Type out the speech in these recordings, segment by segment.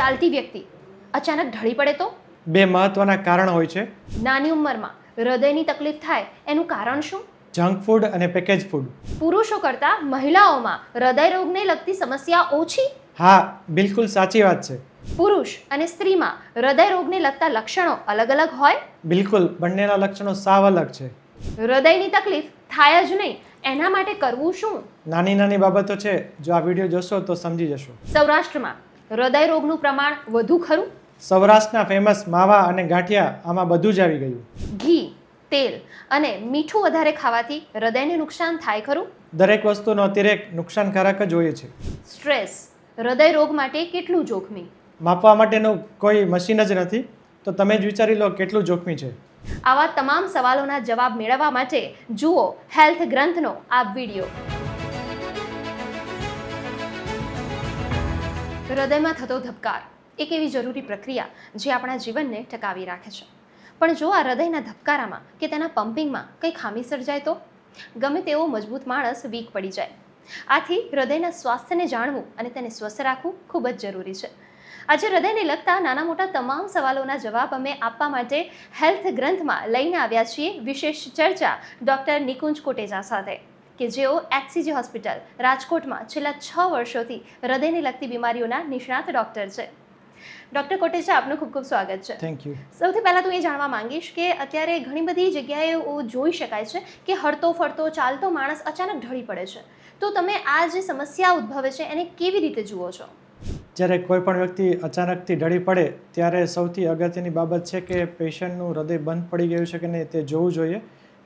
ચાલતી વ્યક્તિ અચાનક ઢળી પડે તો? બે મહત્વના કારણ હોય છે. નાની ઉંમરમાં હૃદયની તકલીફ થાય એનું કારણ શું? જંક ફૂડ અને પેકેજ ફૂડ. પુરુષો કરતાં મહિલાઓમાં હૃદય રોગને લગતી સમસ્યા ઓછી? હા બિલકુલ સાચી વાત છે. પુરુષ અને સ્ત્રીમાં હૃદય રોગને લગતા લક્ષણો અલગ અલગ હોય? બિલકુલ બંનેના લક્ષણો સાવ અલગ છે. હૃદયની તકલીફ થાય જ નહીં એના માટે કરવું શું? નાની નાની બાબતો છે જો આ વીડિયો જોશો તો સમજી જશો. સૌરાષ્ટ્રમાં હૃદય રોગનું પ્રમાણ વધુ ખરું? સૌરાષ્ટ્રના ફેમસ માવા અને ગાંઠિયા આમાં બધું જ આવી ગયું. ઘી તેલ અને મીઠું વધારે ખાવાથી હૃદયને નુકસાન થાય ખરું? દરેક વસ્તુનો અતિરેક નુકસાનકારક જ હોય છે. સ્ટ્રેસ હૃદય રોગ માટે કેટલું જોખમી? માપવા માટેનું કોઈ મશીન જ નથી. તો તમે જ વિચારી લો કેટલું જોખમી છે. આવા તમામ સવાલોના જવાબ મેળવવા માટે જુઓ હેલ્થ ગ્રંથનો આ વીડિયો. હૃદયમાં થતો ધબકાર, એક એવી જરૂરી પ્રક્રિયા જે આપણા જીવનને ટકાવી રાખે છે. પણ જો આ હૃદયના ધબકારામાં કે તેના પમ્પિંગમાં કંઈ ખામી સર્જાય તો? ગમે તેવો મજબૂત માણસ વીક પડી જાય. આથી હૃદયના સ્વાસ્થ્યને જાણવું અને તેને સ્વસ્થ રાખવું ખૂબ જ જરૂરી છે. આજે હૃદયને લગતા નાના મોટા તમામ સવાલોના જવાબ અમે આપવા માટે હેલ્થ ગ્રંથમાં લઈને આવ્યા છીએ. વિશેષ ચર્ચા ડૉક્ટર નિકુંજ કોટેજા સાથે. કે જેઓ એચસીજી હોસ્પિટલ રાજકોટમાં છેલ્લા છ વર્ષોથી હૃદયને લગતી બીમારીઓના નિષ્ણાત ડૉક્ટર છે. ડૉક્ટર કોટેચા આપનું ખૂબ ખૂબ સ્વાગત છે. થેન્ક યુ સૌથી પહેલાં તો એ જાણવા માંગીશ કે અત્યારે ઘણી બધી જગ્યાએ એવું જોઈ શકાય છે કે હરતો ફરતો ચાલતો માણસ અચાનક ઢળી પડે છે. તો તમે આ જે સમસ્યા ઉદ્ભવે છે એને કેવી રીતે જુઓ છો? જ્યારે કોઈ પણ વ્યક્તિ અચાનકથી ઢળી પડે ત્યારે સૌથી અગત્યની બાબત છે કે પેશન્ટનું હૃદય બંધ પડી ગયું છે કે નહીં તે જોવું જોઈએ.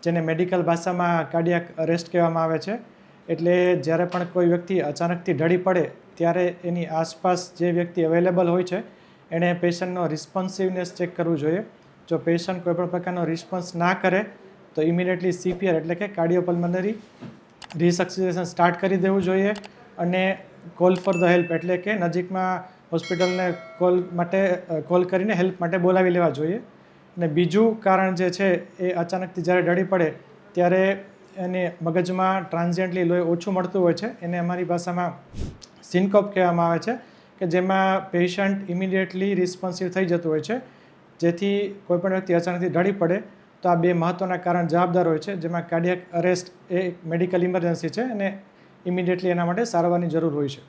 જેને મેડિકલ ભાષામાં કાર્ડિયાક અરેસ્ટ કહેવામાં આવે છે. એટલે જ્યારે પણ કોઈ વ્યક્તિ અચાનકથી ઢળી પડે, ત્યારે એની આસપાસ જે વ્યક્તિ અવેલેબલ હોય છે, એણે પેશન્ટનો રિસ્પોન્સિવનેસ ચેક કરવું જોઈએ. જો પેશન્ટ કોઈપણ પ્રકારનો રિસ્પોન્સ ના કરે, તો ઇમિડિયેટલી સીપીઆર એટલે કે કાર્ડિયોપલ્મનરી રિસક્સિએશન સ્ટાર્ટ કરી દેવું જોઈએ અને કોલ ફોર ધ હેલ્પ એટલે કે નજીકમાં હોસ્પિટલને કોલ માટે કોલ કરીને હેલ્પ માટે બોલાવી લેવા જોઈએ. અને બીજું કારણ જે છે એ અચાનકથી જ્યારે ડળી પડે, ત્યારે એને મગજમાં ટ્રાન્ઝિયન્ટલી લોહી ઓછું મળતું હોય છે. એને અમારી ભાષામાં સિનકોપ કહેવામાં આવે છે, કે જેમાં પેશન્ટ ઇમિડિયેટલી રિસ્પોન્સિવ થઈ જતું હોય છે. જેથી કોઈપણ વ્યક્તિ અચાનકથી ઢળી પડે, તો આ બે મહત્ત્વના કારણ જવાબદાર હોય છે, જેમાં કાર્ડિયાક અરેસ્ટ એ એક મેડિકલ ઇમરજન્સી છે અને ઇમિડિયેટલી એના માટે સારવારની જરૂર હોય છે.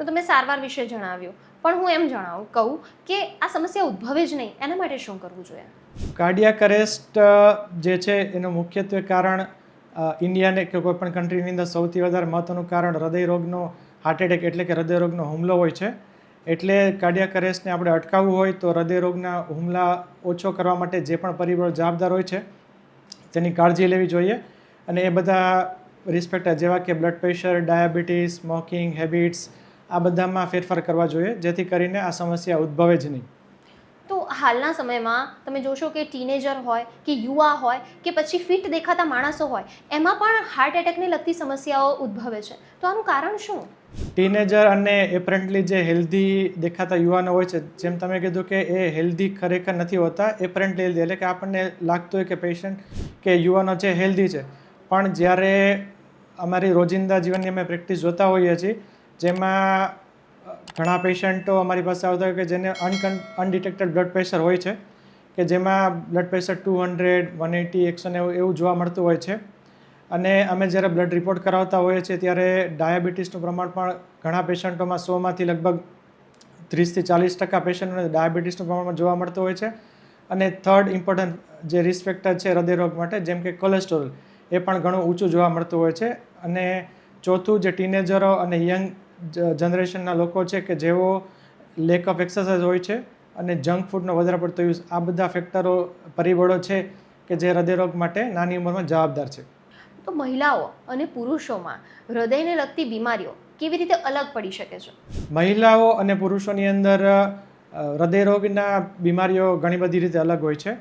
તો તમે સારવાર વિશે જણાવ્યું. પણ હું એમ જણાવું, કહું કે આ સમસ્યા ઉદ્ભવે જ નહીં. એના માટે શું કરવું જોઈએ? કાર્ડિયાક અરેસ્ટ જે છે એનું મુખ્યત્વે કારણ ઇન્ડિયાને કે કોઈ પણ કન્ટ્રીની અંદર સૌથી વધારે મહત્ત્વનું કારણ હૃદયરોગનો હાર્ટ એટેક એટલે કે હૃદયરોગનો હુમલો હોય છે. એટલે કાર્ડિયાક અરેસ્ટને આપણે અટકાવવું હોય તો હૃદયરોગના હુમલા ઓછો કરવા માટે જે પણ પરિબળો જવાબદાર હોય છે, તેની કાળજી લેવી જોઈએ. અને એ બધા રિસ્પેક્ટ જેવા કે blood pressure diabetes smoking habits આ બધામાં ફેરફાર કરવા જોઈએ જેથી કરીને આ સમસ્યા ઉદ્ભવે જ નહીં. તો હાલના સમયમાં તમે જોશો કે ટીનેજર હોય કે યુવા હોય કે પછી ફિટ દેખાતા માણસો હોય એમાં પણ હાર્ટ એટેકને લગતી સમસ્યાઓ ઉદ્ભવે છે. તો આનું કારણ શું? ટીનેજર અને એપરન્ટલી જે હેલ્ધી દેખાતા યુવાનો હોય છે જેમ તમે કીધું કે એ હેલ્ધી ખરેખર નથી હોતા એપરન્ટલી હેલ્ધી એટલે કે આપણને લાગતું હોય કે પેશન્ટ કે યુવાનો છે હેલ્ધી છે. પણ જ્યારે અમારી રોજિંદા જીવનની અમે પ્રેક્ટિસ જોતા હોઈએ છીએ જેમાં ઘણા પેશન્ટો અમારી પાસે આવતા હોય કે જેને અનકન, અનડિટેક્ટેડ બ્લડ પ્રેશર હોય છે, કે જેમાં blood pressure two hundred, one eighty, એકસો એવું એવું જોવા મળતું હોય છે. અને અમે જ્યારે બ્લડ રિપોર્ટ કરાવતા હોઈએ છીએ ત્યારે ડાયાબિટીસનું પ્રમાણ પણ ઘણા પેશન્ટોમાં સોમાંથી લગભગ ત્રીસથી ચાલીસ ટકા પેશન્ટોને ડાયાબિટીસનું પ્રમાણ જોવા મળતું હોય છે. અને થર્ડ ઇમ્પોર્ટન્ટ જે રિસ્ક ફેક્ટર છે હૃદયરોગ માટે, જેમ કે કોલેસ્ટ્રોલ, એ પણ ઘણું ઊંચું જોવા મળતું હોય છે. અને ચોથું જે ટીનેજરો અને યંગ જનરેશનના લોકો છે કે જેઓ લેક ઓફ એક્સરસાઇઝ હોય છે અને જંક ફૂડનો વધારે પડતો યુઝ આ બધા ફેક્ટરો પરિબળો છે કે જે હૃદયરોગ માટે નાની ઉંમરમાં જવાબદાર છે. તો મહિલાઓ અને પુરુષોમાં હૃદયને લગતી બીમારીઓ કેવી રીતે અલગ પડી શકે છે? મહિલાઓ અને પુરુષોની અંદર હૃદયરોગના બીમારીઓ ઘણી બધી રીતે અલગ હોય છે.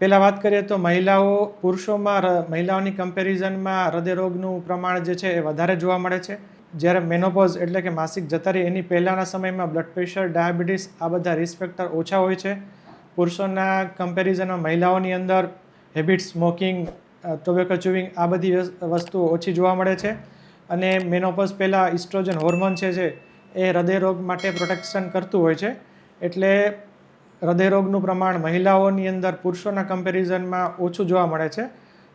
પહેલાં વાત કરીએ તો મહિલાઓ પુરુષોમાં મહિલાઓની કમ્પેરિઝનમાં હૃદયરોગનું પ્રમાણ જે છે એ વધારે જોવા મળે છે. જ્યારે મેનોપોઝ એટલે કે માસિક જતા રહે, એની પહેલાંના સમયમાં બ્લડ પ્રેશર ડાયાબિટીસ આ બધા રિસ્ક ફેક્ટર ઓછા હોય છે. પુરુષોના કમ્પેરિઝનમાં મહિલાઓની અંદર હેબિટ સ્મોકિંગ ટોબેકો ચુવિંગ આ બધી વસ્તુઓ ઓછી જોવા મળે છે. અને મેનોપોઝ પહેલાં ઇસ્ટ્રોજન હોર્મોન છે જે, એ હૃદયરોગ માટે પ્રોટેક્શન કરતું હોય છે. એટલે હૃદયરોગનું પ્રમાણ મહિલાઓની અંદર પુરુષોના કમ્પેરિઝનમાં ઓછું જોવા મળે છે.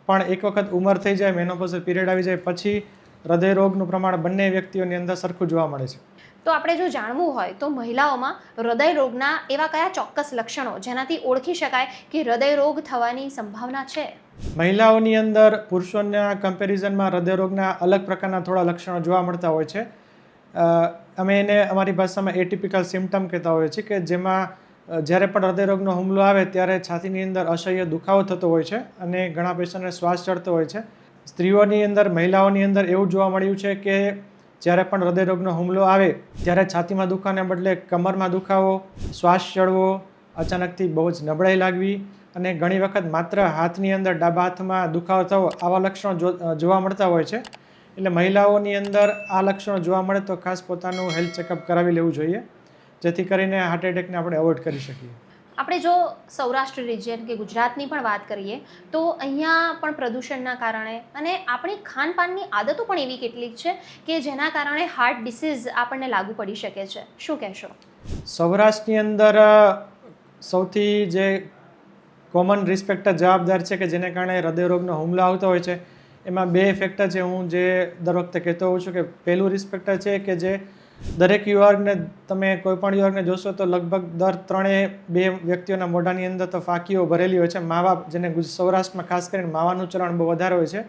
પણ એક વખત ઉંમર થઈ જાય મેનોપોઝલ પીરિયડ આવી જાય, પછી હૃદયરોગનું પ્રમાણ બંને વ્યક્તિઓની અંદર સરખું જોવા મળે છે. તો આપણે જો જાણવું હોય તો મહિલાઓમાં હૃદય રોગના એવા કયા ચોક્કસ લક્ષણો જેનાથી ઓળખી શકાય કે હૃદય રોગ થવાની સંભાવના છે? મહિલાઓની અંદર પુરુષોના કમ્પેરિઝનમાં હૃદયરોગના અલગ પ્રકારના થોડા લક્ષણો જોવા મળતા હોય છે. અમે એને અમારી ભાષામાં એટિપિકલ સિમ્ટમ કહેતા હોઈએ છીએ કે જેમાં જ્યારે પણ હૃદયરોગનો હુમલો આવે ત્યારે છાતીની અંદર અસહ્ય દુખાવો થતો હોય છે અને ઘણા પેશન્ટને શ્વાસ ચડતો હોય છે. સ્ત્રીઓની અંદર, મહિલાઓની અંદર એવું જોવા મળ્યું છે કે જ્યારે પણ હૃદયરોગનો હુમલો આવે, ત્યારે છાતીમાં દુખાને બદલે કમરમાં દુખાવો, શ્વાસ ચડવો, અચાનકથી બહુ જ નબળાઈ લાગવી અને ઘણી વખત માત્ર હાથની અંદર, ડાબા હાથમાં દુખાવો થવો, આવા લક્ષણો જોવા મળતા હોય છે. એટલે મહિલાઓની અંદર આ લક્ષણો જોવા મળે તો ખાસ પોતાનું હેલ્થ ચેકઅપ કરાવી લેવું જોઈએ, જેથી કરીને હાર્ટ એટેકને આપણે અવોઇડ કરી શકીએ. આપણે જો સૌરાષ્ટ્ર રિજિયન કે ગુજરાતની પણ વાત કરીએ, તો અહીંયા પણ પ્રદૂષણના કારણે અને આપણી ખાનપાનની આદતો પણ એવી કેટલીક છે કે જેના કારણે હાર્ટ ડિસીઝ આપણને લાગુ પડી શકે છે. શું કહેશો? સૌરાષ્ટ્રની અંદર સૌથી જે કોમન રિસ્પેક્ટર જવાબદાર છે કે જેને કારણે હૃદયરોગનો હુમલો આવતો હોય છે, એમાં બે ફેક્ટર છે હું જે દર વખતે કહેતો હોઉં છું કે પહેલું રિસ્પેક્ટર છે કે જે દરેક યુવાને તમે કોઈ પણ યુવાને જોશો તો લગભગ દર ત્રણે બે વ્યક્તિઓના મોઢાની અંદર તો ફાંકીઓ ભરેલી હોય છે. માવા જેને સૌરાષ્ટ્રમાં ખાસ કરીને માવાનું ચલણ બહુ વધારે હોય છે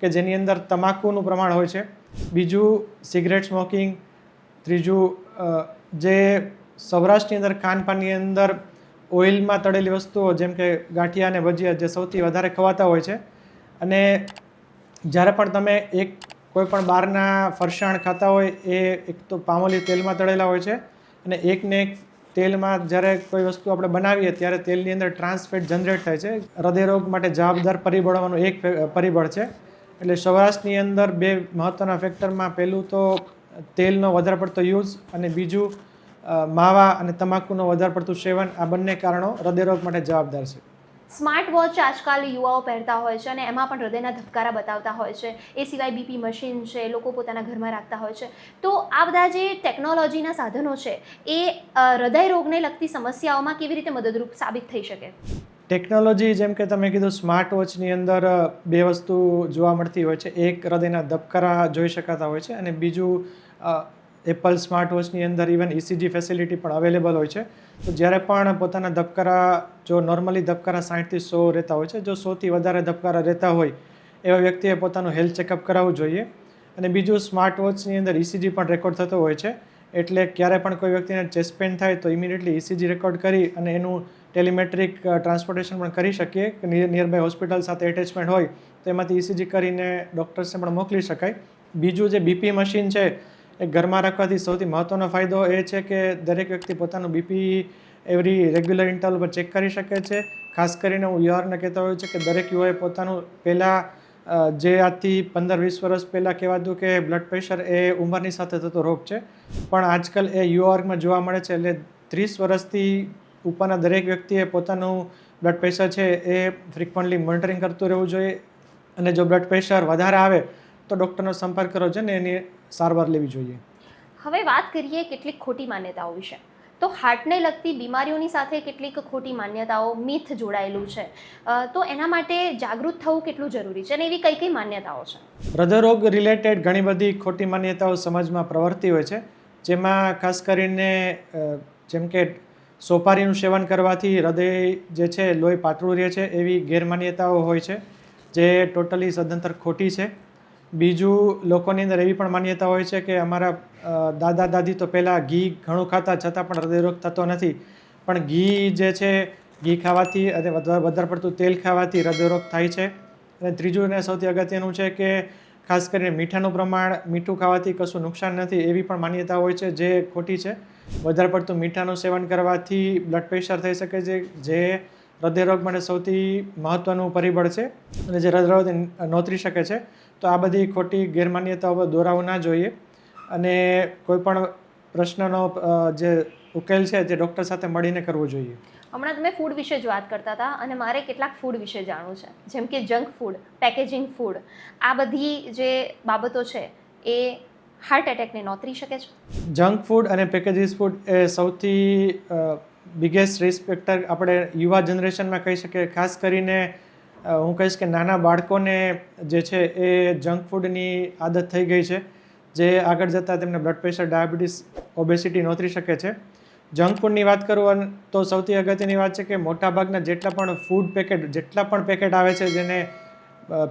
કે જેની અંદર તમાકુનું પ્રમાણ હોય છે. બીજું સિગરેટ સ્મોકિંગ, ત્રીજું જે સૌરાષ્ટ્રની અંદર ખાનપાનની અંદર ઓઇલમાં તળેલી વસ્તુઓ જેમ કે ગાંઠિયા અને ભજીયા જે સૌથી વધારે ખવાતા હોય છે. અને જ્યારે પણ તમે એક કોઈ પણ બહારના ફરસાણ ખાતા હોય એ એક તો પામોલી તેલમાં તળેલા હોય છે અને એકને એક તેલમાં જ્યારે કોઈ વસ્તુ આપણે બનાવીએ ત્યારે તેલની અંદર ટ્રાન્સફેટ જનરેટ થાય છે. હૃદયરોગ માટે જવાબદાર પરિબળોમાંનું એક પરિબળ છે. એટલે સૌરાષ્ટ્રની અંદર બે મહત્ત્વના ફેક્ટરમાં પહેલું તો તેલનો વધારે પડતો યુઝ અને બીજું માવા અને તમાકુનો વધારે પડતું સેવન આ બંને કારણો હૃદયરોગ માટે જવાબદાર છે. સ્માર્ટ વોચ આજકાલ યુવાઓ પહેરતા હોય છે અને એમાં પણ હૃદયના ધબકારા બતાવતા હોય છે. એ સિવાય બીપી મશીન છે, લોકો પોતાના ઘરમાં રાખતા હોય છે. તો આ બધા જે ટેકનોલોજીના સાધનો છે, એ હૃદય રોગને લગતી સમસ્યાઓમાં કેવી રીતે મદદરૂપ સાબિત થઈ શકે? ટેકનોલોજી જેમ કે તમે કીધું સ્માર્ટ વોચની અંદર બે વસ્તુ જોવા મળતી હોય છે. એક હૃદયના ધબકારા જોઈ શકાતા હોય છે અને બીજું એપલ સ્માર્ટ વોચની અંદર ઇવન ઇસીજી ફેસિલિટી પણ અવેલેબલ હોય છે. તો જ્યારે પણ પોતાના ધબકારા, જો નોર્મલી ધબકારા સાઠથી સો રહેતા હોય છે, જો સોથી વધારે ધબકારા રહેતા હોય, એવા વ્યક્તિએ પોતાનું હેલ્થ ચેકઅપ કરાવવું જોઈએ. અને બીજું સ્માર્ટ વોચની અંદર ઇસીજી પણ રેકોર્ડ થતો હોય છે. એટલે ક્યારે પણ કોઈ વ્યક્તિને ચેસ્ટ પેન થાય તો ઇમિડિયેટલી ઇસીજી રેકોર્ડ કરી અને એનું ટેલિમેટ્રિક ટ્રાન્સપોર્ટેશન પણ કરી શકીએ. કે નિયર બાય હોસ્પિટલ સાથે એટેચમેન્ટ હોય, તો એમાંથી ઇસીજી કરીને ડૉક્ટર્સને પણ મોકલી શકાય. બીજું જે બીપી મશીન છે એ ઘરમાં રાખવાથી સૌથી મહત્ત્વનો ફાયદો એ છે કે દરેક વ્યક્તિ પોતાનું બીપી એવરી રેગ્યુલર ઇન્ટરવલ પર ચેક કરી શકે છે. ખાસ કરીને હું યુવાને કહેતા હોઉં છું કે દરેક યુવાએ પોતાનું પહેલાં જે આજથી પંદર વીસ વર્ષ પહેલાં કહેવાતું કે બ્લડ પ્રેશર એ ઉંમરની સાથે થતો રોગ છે. પણ આજકાલ એ યુવા વર્ગમાં જોવા મળે છે એટલે ત્રીસ વર્ષથી ઉપરના દરેક વ્યક્તિએ પોતાનું બ્લડ પ્રેશર છે એ ફ્રિકવન્ટલી મોનિટરિંગ કરતું રહેવું જોઈએ. અને જો બ્લડ પ્રેશર વધારે આવે તો ડૉક્ટરનો સંપર્ક કરવો જોઈએ ને એની સારવાર લેવી જોઈએ. હવે વાત કરીએ કેટલીક ખોટી માન્યતાઓ વિશે. તો હાર્ટને લગતી બીમારીઓની સાથે કેટલીક ખોટી માન્યતાઓ મિથ જોડાયેલું છે. તો એના માટે જાગૃત થવું કેટલું જરૂરી છે અને એવી કઈ કઈ માન્યતાઓ છે? હૃદયરોગ રિલેટેડ ઘણી બધી ખોટી માન્યતાઓ સમાજમાં પ્રવર્તી હોય છે. જેમાં ખાસ કરીને જેમ કે સોપારીનું સેવન કરવાથી હૃદય જે છે લોહી પાતળું રહે છે એવી ગેરમાન્યતાઓ હોય છે જે ટોટલી સદંતર ખોટી છે. બીજું લોકોની અંદર એવી પણ માન્યતા હોય છે કે અમારા દાદા દાદી તો પહેલાં ઘી ઘણું ખાતા છતાં પણ હૃદયરોગ થતો નથી. પણ ઘી જે છે, ઘી ખાવાથી અને વધારે પડતું તેલ ખાવાથી હૃદયરોગ થાય છે. અને ત્રીજું અને સૌથી અગત્યનું છે કે ખાસ કરીને મીઠાનું પ્રમાણ, મીઠું ખાવાથી કશું નુકસાન નથી એવી પણ માન્યતા હોય છે જે ખોટી છે. વધારે પડતું મીઠાનું સેવન કરવાથી બ્લડ પ્રેશર થઈ શકે છે, જે હૃદયરોગ માટે સૌથી મહત્ત્વનું પરિબળ છે અને જે હૃદયરોગ નોતરી શકે છે તો આ બધી ખોટી ગેરમાન્યતાઓ દોરાવું ના જોઈએ. અને કોઈ પણ પ્રશ્નનો જે ઉકેલ છે તે ડૉક્ટર સાથે મળીને કરવો જોઈએ. હમણાં તમે ફૂડ વિશે જ વાત કરતા હતા અને મારે કેટલાક ફૂડ વિશે જાણવું છે. જેમ કે જંક ફૂડ પેકેજિંગ ફૂડ આ બધી જે બાબતો છે એ હાર્ટ એટેકને નોતરી શકે છે? જંક ફૂડ અને પેકેજીસ ફૂડ એ સૌથી બિગેસ્ટ રિસ્પેક્ટર આપણે યુવા જનરેશનમાં કહી શકીએ. ખાસ કરીને હું કહીશ કે નાના બાળકોને જે છે એ જંક ફૂડની આદત થઈ ગઈ છે, જે આગળ જતાં તેમને બ્લડ પ્રેશર ડાયાબિટીસ ઓબેસિટી નોતરી શકે છે. જંક ફૂડની વાત કરું તો સૌથી અગત્યની વાત છે કે મોટાભાગના જેટલા પણ ફૂડ પેકેટ જેટલા પણ પેકેટ આવે છે જેને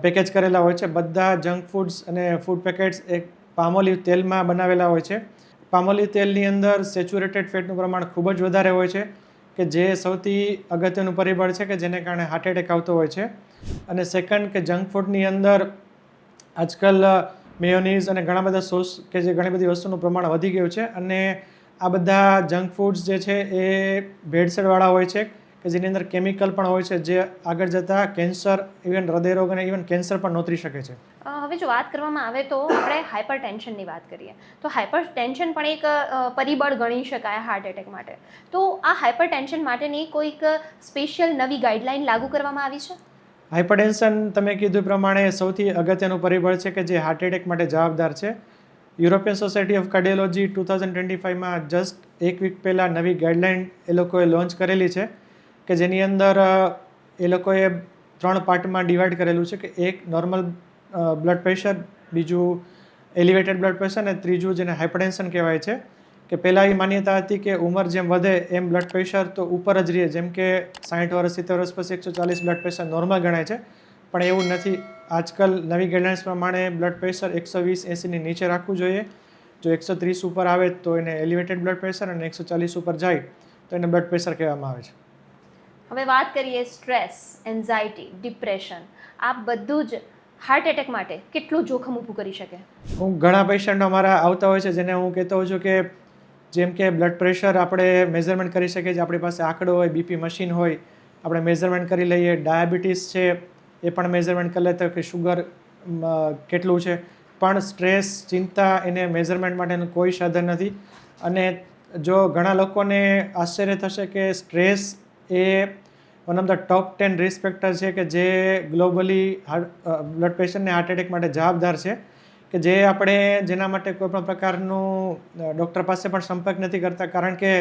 પેકેજ કરેલા હોય છે, બધા જંક ફૂડ્સ અને ફૂડ પેકેટ્સ એક પામોલી તેલમાં બનાવેલા હોય છે. પામોલિવ તેલની અંદર સેચ્યુરેટેડ ફેટનું પ્રમાણ ખૂબ જ વધારે હોય છે, કે જે સૌથી અગત્યનું પરિબળ છે, કે જેને કારણે હાર્ટ એટેક આવતો હોય છે. અને સેકન્ડ કે જંક ફૂડની અંદર આજકાલ મેયોનીઝ અને ઘણા બધા સોસ કે જે ઘણી બધી વસ્તુનું પ્રમાણ વધી ગયું છે, અને આ બધા જંક ફૂડ્સ જે છે એ ભેળસેળવાળા હોય છે, કે જેની અંદર કેમિકલ પણ હોય છે, જે આગળ જતાં કેન્સર ઇવન હૃદયરોગ અને ઇવન કેન્સર પણ નોતરી શકે છે. હવે જો વાત કરવામાં આવે તો આપણે હાઇપર ટેન્શનની વાત કરીએ. તો હાઇપર ટેન્શન પણ એક પરિબળ ગણી શકાય હાર્ટ એટેક માટે. તો આ હાઇપર ટેન્શન માટેની કોઈક સ્પેશિયલ નવી ગાઈડલાઇન લાગુ કરવામાં આવી છે? હાઇપરટેન્શન તમે કીધું પ્રમાણે સૌથી અગત્યનું પરિબળ છે કે જે હાર્ટ એટેક માટે જવાબદાર છે. European society of cardiology two thousand twenty ફાઇવમાં just એક વીક પહેલાં નવી ગાઈડલાઇન એ લોકોએ લોન્ચ કરેલી છે કે જેની અંદર એ લોકોએ ત્રણ પાર્ટમાં ડિવાઈડ કરેલું છે કે એક નોર્મલ બ્લડ પ્રેશર બીજું એલિવેટેડ બ્લડ પ્રેશર અને ત્રીજું જેને હાઇપરટેન્શન કહેવાય છે, કે પહેલાં એ માન્યતા હતી કે ઉંમર જેમ વધે એમ બ્લડ પ્રેશર તો ઉપર જ રહે. જેમ કે સાઠ વર્ષ, સિત્તેર વર્ષ પછી એકસો ચાલીસ બ્લડ પ્રેશર નોર્મલ ગણાય છે. પણ એવું નથી. આજકાલ નવી ગાઈડલાઇન્સ પ્રમાણે બ્લડ પ્રેશર એકસો વીસ એંસીની નીચે રાખવું જોઈએ. જો એકસો ત્રીસ ઉપર આવે તો એને એલિવેટેડ બ્લડ પ્રેશર અને એકસો ચાલીસ ઉપર જાય તો એને બ્લડ પ્રેશર કહેવામાં આવે છે. હવે વાત કરીએ સ્ટ્રેસ એન્ઝાયટી ડિપ્રેશન આ બધું જ હાર્ટ એટેક માટે કેટલું જોખમ ઊભું કરી શકે? હું ઘણા પેશન્ટ અમારા આવતા હોય છે, જેને હું કહેતો હોઉં છું કે જેમ કે બ્લડ પ્રેશર આપણે મેઝરમેન્ટ કરી શકીએ છીએ, આપણી પાસે આંકડો હોય બીપી મશીન હોય, આપણે મેઝરમેન્ટ કરી લઈએ ડાયાબિટીસ છે, એ પણ મેઝરમેન્ટ કરી લેતા કે શુગર કેટલું છે. પણ સ્ટ્રેસ ચિંતા એને મેઝરમેન્ટ માટેનું કોઈ સાધન નથી. અને જો ઘણા લોકોને આશ્ચર્ય થશે કે stress A one of the top ten risk factor છે કે જે ગ્લોબલી બ્લડ પ્રેશરને હાર્ટ એટેક માટે જવાબદાર છે કે જે આપણે જેના માટે કોઈ પણ પ્રકારનું ડૉક્ટર પાસે પણ સંપર્ક નથી કરતા. કારણ કે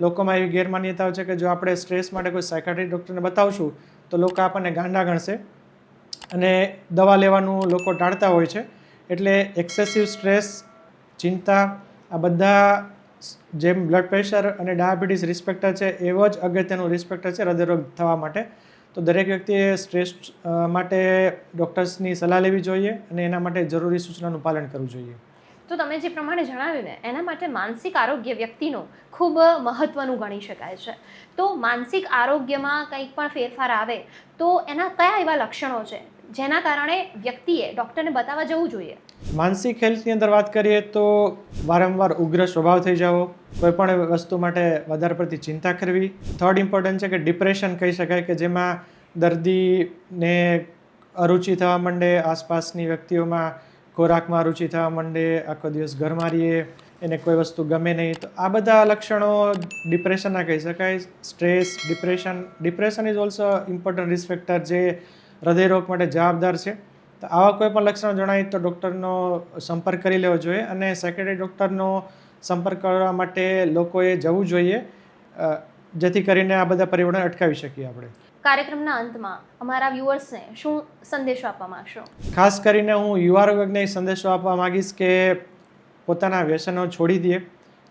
લોકોમાં એવી ગેરમાન્યતાઓ છે કે જો આપણે સ્ટ્રેસ માટે કોઈ સાયકાટ્રી ડૉક્ટરને બતાવશું, તો લોકો આપણને ગાંડા ગણશે અને દવા લેવાનું લોકો ટાળતા હોય છે. એટલે એક્સેસિવ સ્ટ્રેસ ચિંતા, આ બધા જેમ બ્લડ પ્રેશર અને ડાયાબિટીસ રિસ્પેક્ટર છે, એવો જ અગત્યનું રિસ્પેક્ટર છે હૃદયરોગ થવા માટે. તો દરેક વ્યક્તિએ સ્ટ્રેસ માટે ડૉક્ટર્સની સલાહ લેવી જોઈએ અને એના માટે જરૂરી સૂચનાનું પાલન કરવું જોઈએ. તો તમે જે પ્રમાણે જણાવ્યું ને, એના માટે માનસિક આરોગ્ય વ્યક્તિનું ખૂબ મહત્વનું ગણી શકાય છે. તો માનસિક આરોગ્યમાં કંઈક પણ ફેરફાર આવે, તો એના કયા એવા લક્ષણો છે? જેના કારણે વ્યક્તિએ ડૉક્ટરને બતાવવા જવું જોઈએ? માનસિક હેલ્થની અંદર વાત કરીએ તો વારંવાર ઉગ્ર સ્વભાવ થઈ જવો કોઈ પણ વસ્તુ માટે વધારે પડતી ચિંતા કરવી. થર્ડ ઇમ્પોર્ટન્ટ છે કે ડિપ્રેશન કહી શકાય કે જેમાં દર્દીને અરુચિ થવા માંડે, આસપાસની વ્યક્તિઓમાં ખોરાકમાં રુચિ થવા માંડે, આખો દિવસ ઘરમાં રહીએ એને કોઈ વસ્તુ ગમે નહીં. તો આ બધા લક્ષણો ડિપ્રેશનના કહી શકાય. Stress depression depression is also important risk factor જે હૃદયરોગ માટે જવાબદાર છે. તો આવા કોઈ પણ લક્ષણો જણાય તો ડૉક્ટરનો સંપર્ક કરી લેવો જોઈએ અને સેક્રેટરી ડૉક્ટરનો સંપર્ક કરવા માટે લોકોએ જવું જોઈએ જેથી કરીને આ બધા પરિવર્તન અટકાવી શકીએ આપણે. કાર્યક્રમના અંતમાં અમારા વ્યુઅર્સને શું સંદેશો આપવા માંગશો? ખાસ કરીને હું યુવા વર્ગને સંદેશો આપવા માંગીશ કે પોતાના વ્યસનો છોડી દે.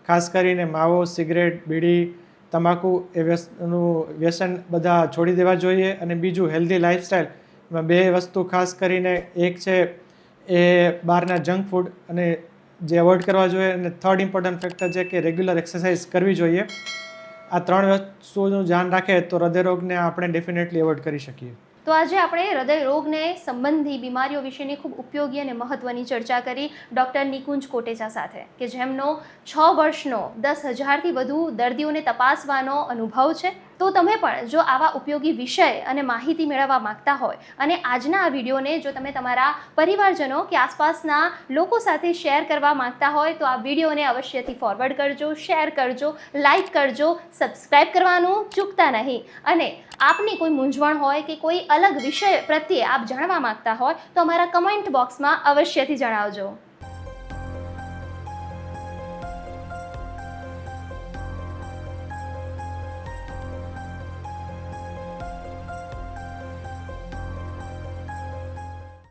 ખાસ કરીને માવો સિગરેટ બીડી તમાકુ એ વ્યસનનું વ્યસન બધા છોડી દેવા જોઈએ અને બીજું હેલ્ધી લાઈફસ્ટાઈલ બે વસ્તુ ખાસ કરીને એક છે એ બહારના જંક ફૂડ અને જે અવોઇડ કરવા જોઈએ અને થર્ડ ઇમ્પોર્ટન્ટ ફેક્ટર છે કે રેગ્યુલર એક્સરસાઇઝ કરવી જોઈએ. આ ત્રણ વસ્તુનું ધ્યાન રાખે તો હૃદયરોગને આપણે ડેફિનેટલી અવોઇડ કરી શકીએ. તો આજે આપણે હૃદયરોગને સંબંધી બીમારીઓ વિશેની ખૂબ ઉપયોગી અને મહત્વની ચર્ચા કરી ડૉક્ટર નિકુંજ કોટેચા સાથે, કે જેમનો છ વર્ષનો દસ હજારથી વધુ દર્દીઓને તપાસવાનો અનુભવ છે. તો તમે પણ જો આવા ઉપયોગી વિષય અને માહિતી મેળવવા માંગતા હોય અને આજના આ વિડીયોને જો તમે તમારા પરિવારજનો કે આસપાસના લોકો સાથે શેર કરવા માંગતા હોય તો આ વિડીયોને અવશ્યથી ફોરવર્ડ કરજો શેર કરજો લાઇક કરજો સબસ્ક્રાઈબ કરવાનું ચૂકતા નહીં. અને આપની કોઈ મૂંઝવણ હોય કે કોઈ અલગ વિષય પ્રત્યે આપ જાણવા માંગતા હોય તો અમારા કમેન્ટ બોક્સમાં અવશ્યથી જણાવજો.